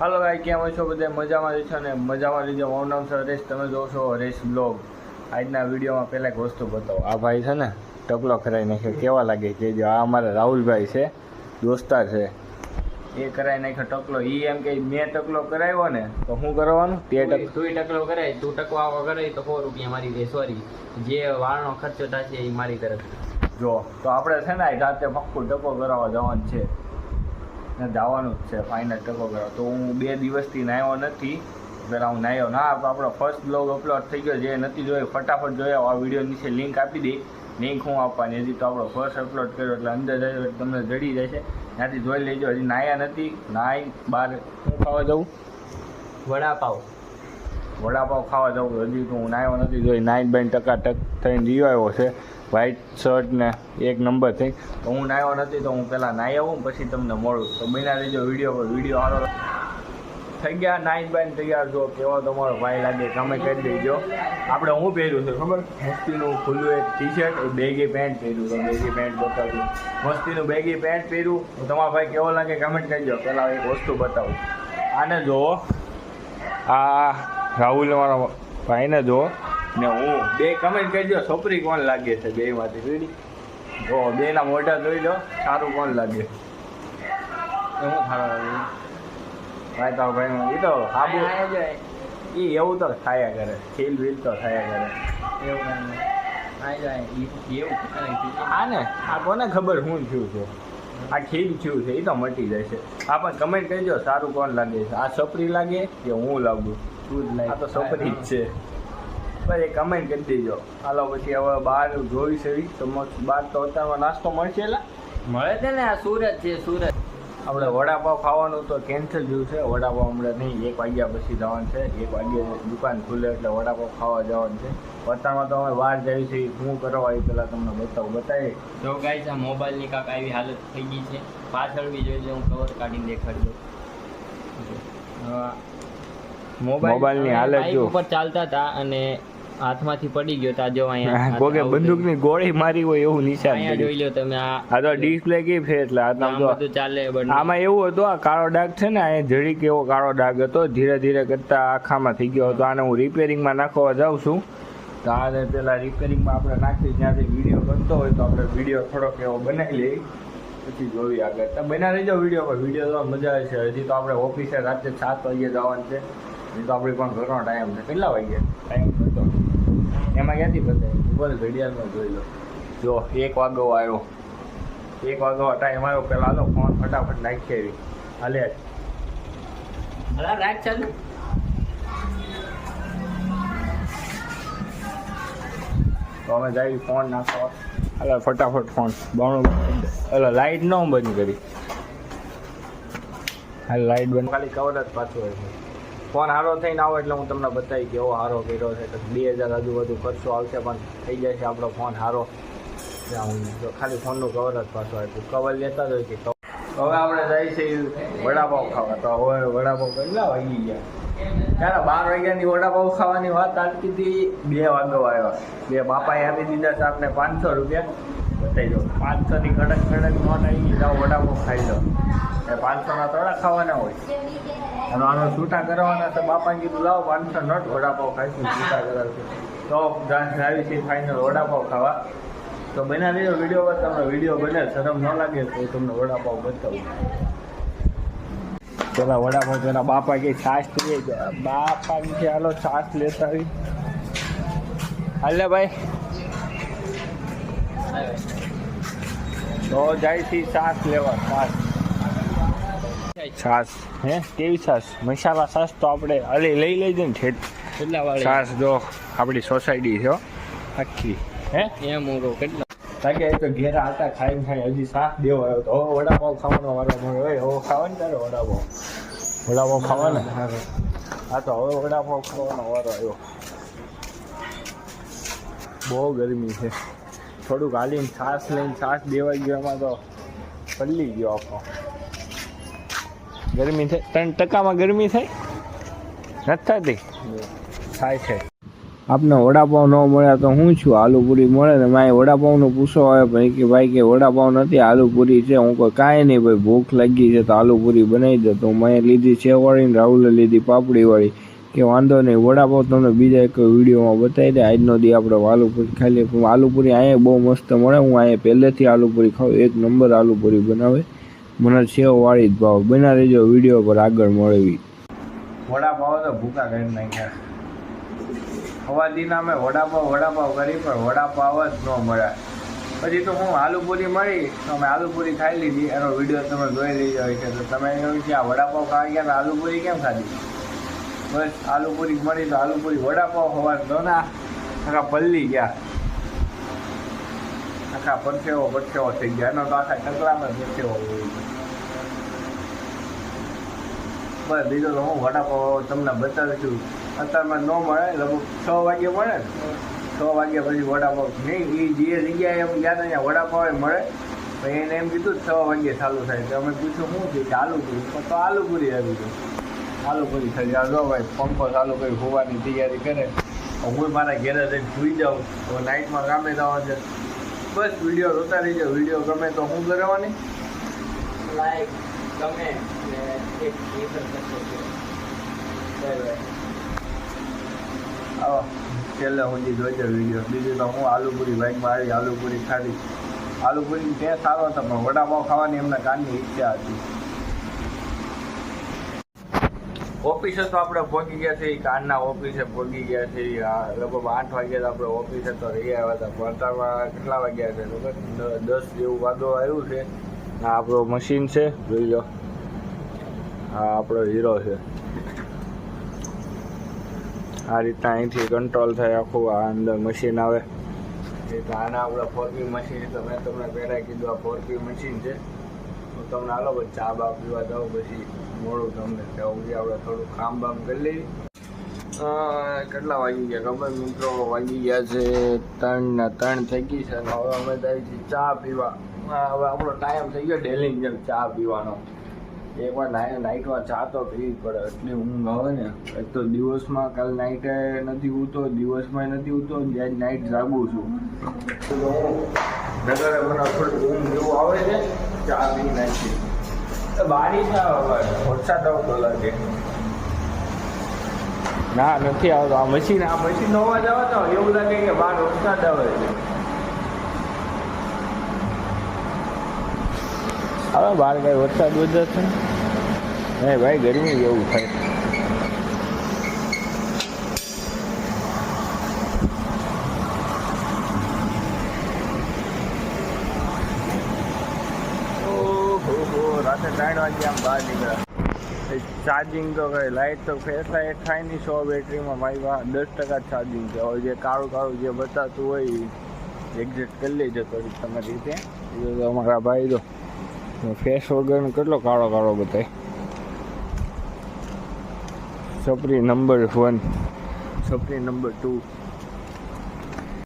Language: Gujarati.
હાલો ભાઈ કેમ છો બધા? મજામાં જ છો ને? મજામાં લીધો મારું નામ છે હરેશ. તમે જો છો હરેશ બ્લોગ. આજના વિડીયોમાં પહેલાં એક વસ્તુ બતાવો. આ ભાઈ છે ને ટકલો કરાવી નાખ્યો. કેવા લાગે કે આ અમારા રાહુલભાઈ છે દોસ્તાર છે. એ કરાવી નાખ્યો ટકલો એ એમ કે મેં ટકલો કરાવ્યો ને તો શું કરવાનું? તે ટક તું ટકલો કરાય. તું ટકવા કરાય તો સો રૂપિયા મારી દે. સોરી જે વાળનો ખર્ચો થશે એ મારી તરફ. જો તો આપણે છે ને રાતે પક્કું ટકો કરાવવા જવાનું છે. ને જવાનું જ છે ફાઇનલ ટકો કરવા તો હું બે દિવસથી નાહ્યો નથી પહેલાં હું નાહ્યો ના આપણો ફર્સ્ટ બ્લોગ અપલોડ થઈ ગયો જે નથી જોયો ફટાફટ જોયો. આ વીડિયો નીચે લિંક આપી દઈ લિંક હું આપવાની. હજી તો આપણો ફર્સ્ટ અપલોડ કર્યો એટલે અંદર જજો તમને જડી જશે ત્યાંથી જોઈ લેજો. હજી નાહ્યા નથી. નાહી બહાર શું ખાવા જવું વડાપાવ. વડાપાવ ખાવા જવું હજી તો હું નાહ્યો નથી જોઈ. નાઇન બેન ટકા ટક થઈને જીવાયો આવ્યો છે. વ્હાઈટ શર્ટ ને એક નંબર થઈ. તો હું નાહ્યો નથી, તો હું પહેલાં નાહી આવું પછી તમને મળું. તો બન્યા લીધો વીડિયો પર. વીડિયો સારો થઈ ગયા નાઇન બાઈન તૈયાર જો કેવો તમારો ભાઈ લાગે તમે કરી દેજો. આપણે હું પહેર્યું છે ખબર? મસ્તીનું ખુલ્લું એક ટી શર્ટ બેગી પેન્ટ પહેર્યું તો બેગી પેન્ટ બતાવ્યું મસ્તીનું બેગી પેન્ટ પહેર્યું. તો તમારો ભાઈ કેવો લાગે કમેન્ટ કરજો. પહેલાં એક વસ્તુ બતાવું. આને જુઓ. આ રાહુલ મારા ભાઈને જો ને હું બે કમેન્ટ કરજો છોપરી કોણ લાગે છે બે માંથી જોઈ જો બે ના મોઢા જોઈ લો સારું કોણ લાગે શું લાગે ભાઈ તો ભાઈ એ તો આબુ એ એવું તો થયા કરે. ખીલ વીલ તો થયા કરે. એવું આ ને આ કોને ખબર હું થયું છે? આ ખીલ થયું છે એ તો મટી જાય છે આ પણ કમેન્ટ કરજો સારું કોણ લાગે છે? આ સપરી લાગે કે હું લાગુ? તું જ લાગે. આ તો છોકરી જ છે. બસ એ કમેન્ટ કરી દેજો. હાલો પછી હવે બહાર જોઈ છે તો બહાર તો અત્યારમાં નાસ્તો મળશે એલા મળે છે ને આ સુરત છે સુરત. આપણે વડાપાવ ખાવાનું તો કેન્સલ થયું છે. વડાપાવ હમણાં નહીં એક વાગ્યા પછી જવાનું છે. એક વાગ્યે દુકાન ખુલે એટલે વડાપાવ ખાવા જવાનું છે. અત્યારમાં તો અમે બહાર જઈએ છીએ શું કરવા એ પહેલાં તમને બતાવું. બતાવી જો ગાઈસ છે મોબાઈલની કાંક આવી હાલત થઈ ગઈ છે. પાછળ બી જોઈ હું કવર કાઢીને દેખાડી દઉં. મોબાઈલની હાલત ઉપર ચાલતા હતા અને હાથમાંથી પડી ગયો તા જો અહીંયા. કોકે બંદૂકની ગોળી મારી હોય એવું નિશાન અહીંયા જોઈ લો તમે આ આ તો ડિસ્પ્લે કી છે એટલે આ તો બધું ચાલે. આમાં એવું હતું આ કાળો ડાઘ છે ને અહીંયા જરીક એવો કાળો ડાઘ હતો ધીરે ધીરે કરતા આખામાં થઈ ગયો હતો. આને હું રિપેરિંગમાં નાખવા જાઉં છું. તો આને પેલા રિપેરિંગમાં આપણે નાખી જ્યાંથી વીડિયો બનતો હોય તો આપણે વીડિયો થોડોક એવો બનાવી લઈએ. પછી જોઈએ આગળ. તમે બના લેજો વીડિયો પર વીડિયો જોવા મજા આવે છે. હજી તો આપણે ઓફિસે રાત્રે સાત વાગે જવાનું છે. તો આપણે પણ ઘરનો ટાઈમ છે. કેટલા વાગ્યે? ટાઈમ હતો એમાં ક્યાંથી બતાવી બોલ ઘડિયાળમાં જોઈ લો. જો એક વાગો આવ્યો. એક વાગો ટાઈમ આવ્યો પેલા હાલો ફોન ફટાફટ નાખી આવી. હાલે. અલા, રાખ ચાલ. તો અમે જઈ ફોન નાખવા હાલે ફટાફટ ફોન. બણો અલા લાઈટ ન બંધ કરી. હાલ લાઈટ બંધ. ખાલી કવર જ પાછું હોય છે. ફોન સારો થઈને આવો એટલે હું તમને બતાવી કેવો સારો કર્યો છે. તો બે હજાર હજુ વધુ ખર્ચો આવશે, પણ થઈ છે આપણો ફોન સારો હું ખાલી ફોનનું કવર જ પાછું આપ્યું. કવર લેતા જ હોય કે. હવે આપણે જઈએ છીએ વડાપાવ ખાવા. તો હવે વડાપાવ કેટલા વાગી ગયા. ત્યારે બાર વાગ્યાની વડાપાવ ખાવાની વાત ચાલતી હતી. બે વાગો આવ્યો. બે બાપાએ આપી દીધા છે આપણે પાંચસો રૂપિયા. બતાવી દો પાંચસોની કડક કડક નોટ આવી જાઓ વડાપાવ ખાઈ લો. એ પાંચસોના તળા ખાવાના હોય. અને આનો છૂટા કરવાના તો બાપાને કીધું, લાવો પાંચસો નોટ વડાપાવ ખાઈશું છૂટા કરાવશું. તો આવી છે ફાઇનલ વડાપાવ ખાવા. તો બના રહ્યો વીડિયો પર તમને વીડિયો બને. શરમ ન લાગે તો તમને વડાપાવ બતાવું. પેલા વડાપાવ પેલા બાપા કે છાશ લઈએ બાપા કે, હાલો, છાશ લેતા આવી. હાલે ભાઈ. તો જાય છે છાશ લેવા છાશ છાશ હે? કેવી છાશ મસાલા છાશ તો આપણે અલી લઈ લઈ ને ઠેઠ. કેટલા વાળી? છાશ જો આપણી સોસાયટી છે આખી. હે? એમ મોરો કેટલા? કારણ કે તો ઘેરા હતા ખાઈ ખાઈ હજી શાક દેવો આવ્યો તો. વડાપાવ ખાવાનો વારો મળ્યો. હોય હવે ખાવાનું તારે વડાપાવ? વડાપાવ ખાવાના? હા તો હવે વડાપાવ ખાવાનો વારો આવ્યો. બહુ ગરમી છે. થોડુંક હાલીને છાશ લઈને છાશ દેવાઈ ગયો એમાં તો પલ્લી ગયો આખો. ગરમી થાય ત્રણ ટકામાં ગરમી થાય નથી થતી? થાય છે. આપને વડાપાવ ન મળ્યા તો હું છું આલુપુરી મળે ને મારે વડાપાવનું પૂછો આવે ભાઈ કે ભાઈ કે વડાપાવ નથી, આલુપુરી છે. હું કોઈ કાંઈ નહીં ભાઈ, ભૂખ લાગી છે તો આલુપુરી બનાવી દે. તો મેં લીધી સેવવાળી ને રાહુલે લીધી પાપડીવાળી. કે વાંધો નહીં. વડાપાવ તમને બીજા એક વિડીયોમાં બતાવી દે. આજનો દી આપણે આલુપુરી ખાલી આલુપુરી અહીંયા બહુ મસ્ત મળે. હું અહીંયા પહેલેથી આલુપુરી ખાઉં. એક નંબર આલુપુરી બનાવે. મને સેવવાળી જ ભાવ. બના રહેજો વીડિયો પર આગળ મળેવી. વડાપાવ તો ભૂકા કરી નાખ્યા હવા દીના અમે વડાપાવ વડાપાવ કરી, પણ વડાપાવ જ ન મળ્યા પછી તો હું આલુપુરી મળી, તો અમે આલુપુરી ખાઈ લીધી. એનો વીડિયો તમે જોઈ લીધો હોય છે તો તમે એવું કે આ વડાપાવ ખાવા ગયા આલુપુરી કેમ ખાધી? બસ, આલુપુરી મળી તો આલુપુરી વડાપાવ હવાર તો ના આખા પલ્લી ગયા. આખા પરસેવો પરસેવો થઈ ગયા. એનો તો આખા ટકલામાં પરસેવો. બસ, બીજો તો હું વડાપાવ તમને બતાવું છું અત્યારમાં ન મળે, લગભગ છ વાગે મળે ને? છ વાગ્યા પછી વડાપાવ નહીં એ જે જગ્યાએ એમ ગયા ત્યાં વડાપાવ મળે. પણ એને એમ કીધું, છ વાગે ચાલુ થાય. તો અમે પૂછ્યું, શું છે? કે આલુપુરી? તો આલુપુરી આવી ગયું આલુપુરી કરી જાય જો ભાઈ પંપો ચાલુ કરી હોવાની તૈયારી કરે. હું મારા ઘેરે જઈને સુઈ જાઉં. તો નાઇટમાં કામે જવા છે. બસ વીડિયો રોતા રહી રહીજો. વીડિયો ગમે તો હું કરવાની લાઈક ગમે આવો છેલ્લે સુધી જોઈજો વીડિયો. બીજું તો હું આલુપુરી બાઇકમાં આવી આલુપુરી ખાધી. આલુપુરી ત્યાં સારો હતો પણ વડાપાવ ખાવાની એમને કાનની ઈચ્છા હતી. ઓફિસે તો આપણે પહોંચી ગયા છીએ કારના ઓફિસે પહોંચી ગયા છીએ. લગભગ આઠ વાગ્યા તો આપણે ઓફિસે તો રહી આવ્યા હતા. ભણતરમાં કેટલા વાગ્યા છે? દસ જેવું વાદો આવ્યું છે. આ આપણો મશીન છે, જોઈ લો. આ આપણો હીરો છે. આ રીતના અહીંથી કંટ્રોલ થાય આખું, આ અંદર મશીન આવે. તો આના આપણે ફોરપી મશીન તો મેં તમને પહેલાં કીધું આ ફોરપી મશીન છે. હું તમને હાલો ચા, બા પીવા દઉં પછી મોડું તમને ત્યાં સુધી આપણે થોડું કામ બામ કરી લઈએ. કેટલા વાગી ગયા ખબર? મિત્રો, વાગી ગયા છે ત્રણ ને ત્રણ થઈ ગઈ છે અને હવે અમે જાય છીએ ચા પીવા. હવે આપણો ટાઈમ થઈ ગયો ડેલી જેમ ચા પીવાનો. એકવાર નાઈ નાઇટમાં ચા તો પીવી પડે. એટલી ઊંઘ આવે ને, એક તો દિવસમાં કાલ નાઇટે નથી ઉતો દિવસમાં નથી ઉતો જ્યાં નાઇટ જાગું છું. તો મને થોડી ઊંઘ જેવું આવે છે. ચા પી નાખી ના, નથી આવતો. આ મશીન, આ મશીનનો અવાજ જવા તો એવું લાગે કે બહાર વરસાદ આવે છે. હવે બહાર કઈ વરસાદ વધે છે નહીં, ભાઈ, ગરમી એવું થાય. ત્રણ વાગે નીકળ્યા. ચાર્જિંગ તો કઈ લાઇટ તો ફેસ લાઇટ થાય નહીં સો બેટરીમાં પાસે દસ ટકા ચાર્જિંગ છે. હવે જે કાળું કાળું જે બતાતું હોય એક્ઝેક્ટ કરી લેજો થોડીક તમારી રીતે. અમારા ભાઈ તો ફેસ વગરનો કેટલો કાળો કાળો બતાય. સપરી નંબર વન સપરી નંબર ટુ